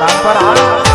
રામ પર આ